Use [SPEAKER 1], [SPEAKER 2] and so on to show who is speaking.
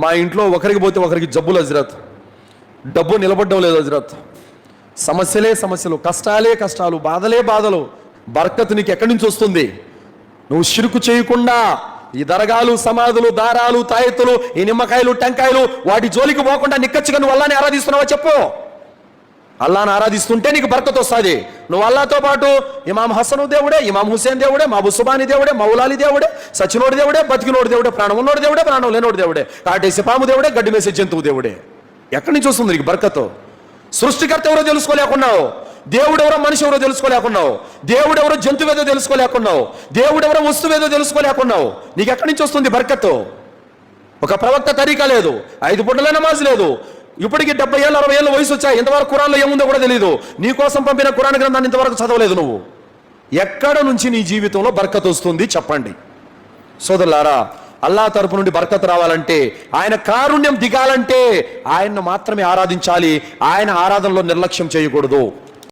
[SPEAKER 1] మా ఇంట్లో ఒకరికి పోతే ఒకరికి జబ్బులు హజరత్. డబ్బు నిలబడ్డం లేదు హజరత్. సమస్యలే సమస్యలు కష్టాలే కష్టాలు బాధలే బాధలు. బర్కత్ నీకు ఎక్కడి నుంచి వస్తుంది? నువ్వు షిరుకు చేయకుండా ఈ దరగాలు సమాధులు దారాలు తాయెత్తులు ఈ నిమ్మకాయలు టెంకాయలు వాటి జోలికి పోకుండా నిక్కచ్చిగా నువ్వు అల్లాని ఆరాధిస్తున్నావా చెప్పు. అల్లాను ఆరాధిస్తుంటే నీకు బర్కత్ వస్తుంది. నువ్వు అల్లాతో పాటు ఇమాం హసను దేవుడే ఇమాం హుసేన్ దేవుడే మా బుసుబాని దేవుడే మౌలాలి దేవుడే సచినోడు దేవుడే బతికినోడు దేవుడే ప్రాణం ఉన్నోడి దేవుడే ప్రాణం లేనోడు దేవుడే కాటేసి పాము దేవుడే గడ్డి వేసే జంతువు దేవుడే. ఎక్కడి నుంచి వస్తుంది నీకు బర్కతో? సృష్టికర్త ఎవరో తెలుసుకోలేకున్నావు. దేవుడు ఎవరో మనిషి ఎవరో తెలుసుకోలేకున్నావు. దేవుడు ఎవరో జంతువు ఏదో తెలుసుకోలేకున్నావు. దేవుడు ఎవరో వస్తువు ఏదో తెలుసుకోలేకున్నావు. నీకు ఎక్కడి నుంచి వస్తుంది బర్కత్? ఒక ప్రవక్త తరీకా లేదు. ఐదు పుట్టల నమాజ్ లేదు. ఇప్పటికి డెబ్బై ఏళ్ళు అరవై ఏళ్ళు వయసు వచ్చాయి. ఇంతవరకు కురాన్లో ఏముందో కూడా తెలియదు నీ కోసం పంపిన కురాన్ గ్రంథాన్ని ఇంతవరకు చదవలేదు నువ్వు. ఎక్కడ నుంచి నీ జీవితంలో బర్కత్ వస్తుంది చెప్పండి. సోదరులారా అల్లా తరపు నుండి బర్కత్ రావాలంటే ఆయన కారుణ్యం దిగాలంటే ఆయన్ను మాత్రమే ఆరాధించాలి. ఆయన ఆరాధనలో నిర్లక్ష్యం చేయకూడదు.